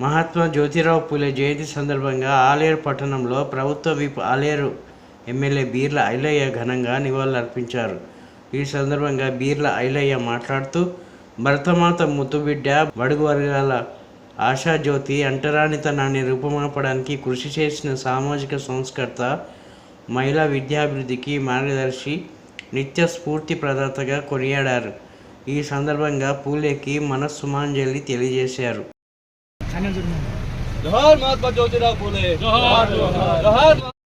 మహాత్మా జ్యోతిరావు పూలే జయంతి సందర్భంగా ఆలేరు పట్టణంలో ప్రభుత్వ విప్ ఆలేరు ఎమ్మెల్యే బీర్ల ఐలయ్య ఘనంగా నివాళులర్పించారు. ఈ సందర్భంగా బీర్ల ఐలయ్య మాట్లాడుతూ భరతమాత ముద్దుబిడ్డ బడుగు వర్గాల ఆశాజ్యోతి అంటరానితనాన్ని రూపుమాపడానికి కృషి చేసిన సామాజిక సంస్కర్త మహిళా విద్యాభివృద్ధికి మార్గదర్శి నిత్య స్ఫూర్తి ప్రదాతగా కొనియాడారు. ఈ సందర్భంగా పూలేకి మనస్సుమాంజలి తెలియజేశారు. આનંદ જય મહાત્મા જ્યોતિરાવ ફૂલે જય જય